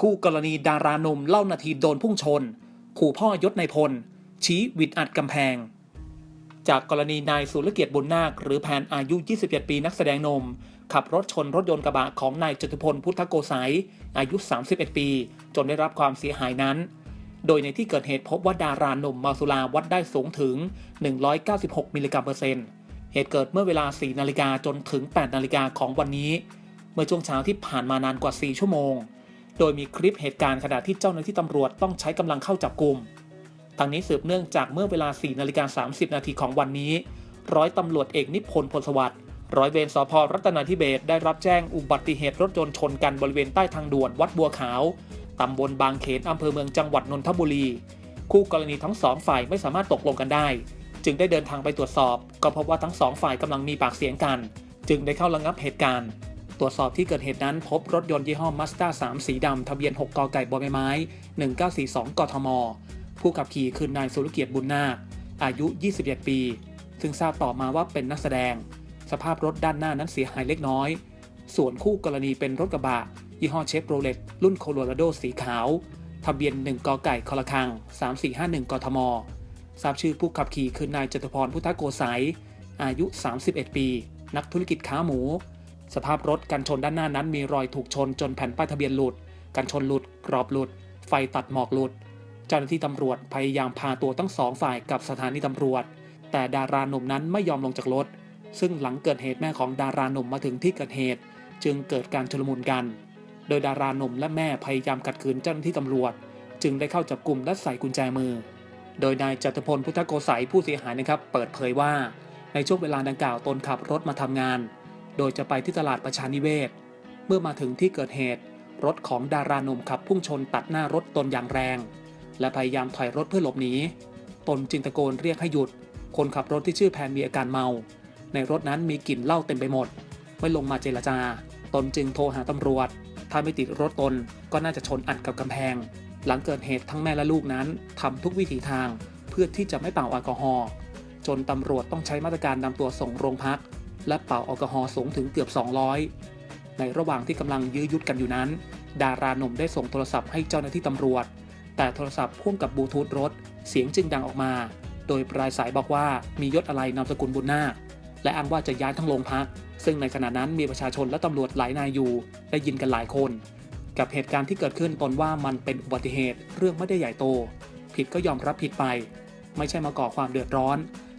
คู่กรณีดาราหนุ่มเล่านาทีโดนพุ่งชน ขู่พ่อยศในพล ชี้วิดอัดกำแพง จากกรณีนายสุรเกียรติบุญนาค หรือแพนอายุ 27 ปีนักแสดงหนม ขับรถชนรถยนต์กระบะของนายจตุพลพุทธโกสัยอายุ 31 ปี จนได้รับความเสียหายนั้น โดยในที่เกิดเหตุพบว่าดาราหนุ่มเมาสุราวัดได้สูงถึง 196 มิลลิกรัมเปอร์เซ็นต์เหตุเกิดเมื่อเวลา 4 นาฬิกาจนถึง 8 นาฬิกาของวันนี้ เมื่อช่วงเช้าที่ผ่านมานานกว่า 4 ชั่วโมง โดยมีคลิปเหตุการณ์ขณะที่เจ้าหน้าที่ตำรวจต้องใช้กำลังเข้าจับกลุ่มทางนี้สืบเนื่องจากเมื่อเวลา4นาฬิกา30 นาทีของวันนี้ ร้อยตำรวจเอกนิพนธ์พลสวัสดิ์ร้อยเวรสพรัตนาธิเบศได้รับแจ้งอุบัติเหตุรถยนต์ชนกันบริเวณใต้ทางด่วนวัดบัวขาว ตำบลบางเขนอำเภอเมืองจังหวัดนนทบุรี คู่กรณีทั้งสองฝ่ายไม่สามารถตกลงกันได้ จึงได้เดินทางไปตรวจสอบ ก็พบว่าทั้งสองฝ่ายกำลังมีปากเสียงกัน จึงได้เข้าระงับเหตุการณ์ ตรวจสอบที่เกิดเหตุนั้นพบรถยนต์ยี่ห้อ Mazda 3 สีดำ ทะเบียน 6 กไก่บใบไม้ 1942 กทม ผู้ขับขี่คือนายสุรเกียรติบุญนาค อายุ 21 ปี ซึ่งทราบต่อมาว่าเป็นนักแสดง สภาพรถด้านหน้านั้นเสียหายเล็กน้อย ส่วนคู่กรณีเป็นรถกระบะ ยี่ห้อเชฟโรเลตรุ่นโคโลราโดสีขาว ทะเบียน 1 กไก่คอละคัง 3451 กทม ทราบชื่อผู้ขับขี่คือนายจตุพรพุทธโกสัยอายุ 31 ปี นักธุรกิจค้าหมู สภาพรถกันชนด้านหน้านั้นมีรอยถูกชนจนแผ่นป้ายทะเบียนหลุด กันชนหลุด กรอบหลุด ไฟตัดหมอกหลุด เจ้าหน้าที่ตำรวจพยายามพาตัวทั้งสองฝ่ายกับสถานีตำรวจ แต่ดาราหนุ่มนั้นไม่ยอมลงจากรถ ซึ่งหลังเกิดเหตุแม่ของดาราหนุ่มมาถึงที่เกิดเหตุ จึงเกิดการชุลมุนกัน โดยดาราหนุ่มและแม่พยายามขัดขืนเจ้าหน้าที่ตำรวจ จึงได้เข้าจับกลุ่มและใส่กุญแจมือ โดยนายจตุพลพุทธโกสัยผู้เสียหายนะครับ เปิดเผยว่า ในช่วงเวลาดังกล่าวตนขับรถมาทำงาน โดยจะไปที่ตลาดประชานิเวศ เมื่อมาถึงที่เกิดเหตุ รถของดาราหนุ่มขับพุ่งชนตัดหน้ารถตนอย่างแรง และพยายามถอยรถเพื่อหลบหนี ตนจึงตะโกนเรียกให้หยุด คนขับรถที่ชื่อแพนมีอาการเมา ในรถนั้นมีกลิ่นเหล้าเต็มไปหมด ไม่ลงมาเจรจา ตนจึงโทรหาตำรวจ ถ้าไม่ติดรถตนก็น่าจะชนอัดกับกำแพง หลังเกิดเหตุทั้งแม่และลูกนั้นทำทุกวิถีทาง เพื่อที่จะไม่เป่าแอลกอฮอล์จนตำรวจต้องใช้มาตรการนำตัวส่งโรงพัก และเป่าแอลกอฮอล์สูงถึงเกือบ 200 ในระหว่างที่กำลังยื้อยุดกันอยู่นั้น ดาราหนุ่มได้ส่งโทรศัพท์ให้เจ้าหน้าที่ตำรวจ แต่โทรศัพท์พ่วงกับบลูทูธรถ เสียงจึงดังออกมา โดยปลายสายบอกว่ามียศอะไรนามสกุลบุญนาคและอ้างว่าจะย้ายทั้งโรงพัก ซึ่งในขณะนั้นมีประชาชนและตำรวจหลายนายอยู่ ได้ยินกันหลายคน กับเหตุการณ์ที่เกิดขึ้นตนว่ามันเป็นอุบัติเหตุ เรื่องไม่ได้ใหญ่โต ผิดก็ยอมรับผิดไป ไม่ใช่มาก่อความเดือดร้อน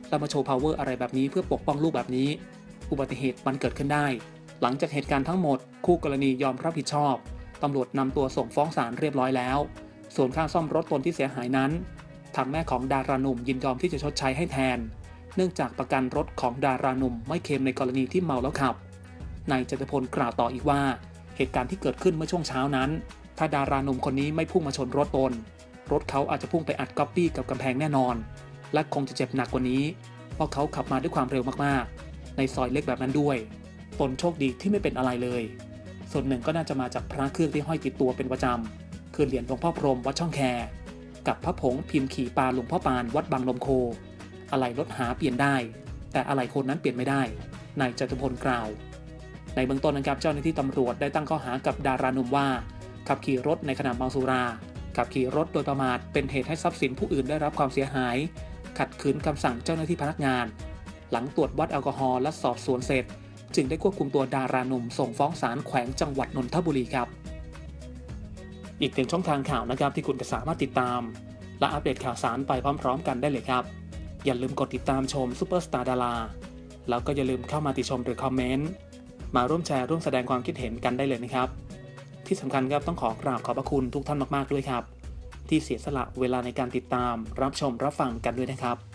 แล้วมาโชว์ power อะไรแบบนี้เพื่อปกป้องลูกแบบนี้ อุบัติเหตุมันเกิดขึ้นได้ หลังจากเหตุการณ์ทั้งหมด คู่กรณียอมรับผิดชอบตำรวจนำตัวส่งฟ้องศาลเรียบร้อยแล้ว ส่วนค่าซ่อมรถตนที่เสียหายนั้น ทางแม่ของดาราหนุ่มยินยอมที่จะชดใช้ให้แทน เนื่องจากประกันรถของดาราหนุ่มไม่เค็มในกรณีที่เมาแล้วขับ นายจตุพลกล่าวต่ออีกว่า เหตุการณ์ที่เกิดขึ้นเมื่อช่วงเช้านั้น ถ้าดาราหนุ่มคนนี้ไม่พุ่งมาชนรถตน รถเขาอาจจะพุ่งไปอัดก๊อปปี้กับกำแพงแน่นอน และคงจะเจ็บหนักกว่านี้ เพราะเขาขับมาด้วยความเร็วมากๆ ในซอยเล็กแบบนั้นด้วย ตนโชคดีที่ไม่เป็นอะไรเลย ส่วนหนึ่งก็น่าจะมาจากพระเครื่องที่ห้อยติดตัวเป็นประจำคือเหรียญหลวงพ่อพรมวัดช่องแค กับพระผงพิมพ์ขี่ปลาหลวงพ่อปานวัดบางลมโค อะไรรถหาเปลี่ยนได้ แต่อะไรคนนั้นเปลี่ยนไม่ได้นายจตุพลกล่าว ในเบื้องต้นนะครับเจ้าหน้าที่ตำรวจได้ตั้งข้อหากับดาราหนุ่มว่า ขับขี่รถในขณะเมาสุราขับขี่รถโดยประมาทเป็นเหตุให้ทรัพย์สินผู้อื่นได้รับความเสียหาย ขัดขืนคำสั่งเจ้าหน้าที่พนักงาน หลังตรวจวัดแอลกอฮอล์และสอบสวนเสร็จ จึงได้ควบคุมตัวดาราหนุ่มส่งฟ้องศาลแขวงจังหวัดนนทบุรีครับ อีกหนึ่งช่องทางข่าวนะครับที่คุณจะสามารถติดตาม และอัปเดตข่าวสารไปพร้อม ๆ กันได้เลยครับ อย่าลืมกดติดตามชมซูเปอร์สตาร์ดาราแล้วก็อย่าลืมเข้ามาติชมหรือคอมเมนต์มาร่วมแชร์ร่วมแสดงความคิดเห็นกันได้เลยนะครับ ที่สำคัญครับต้องขอกราบขอบพระคุณทุกท่านมากๆด้วยครับ ที่เสียสละเวลาในการติดตามรับชมรับฟังกันด้วยนะครับ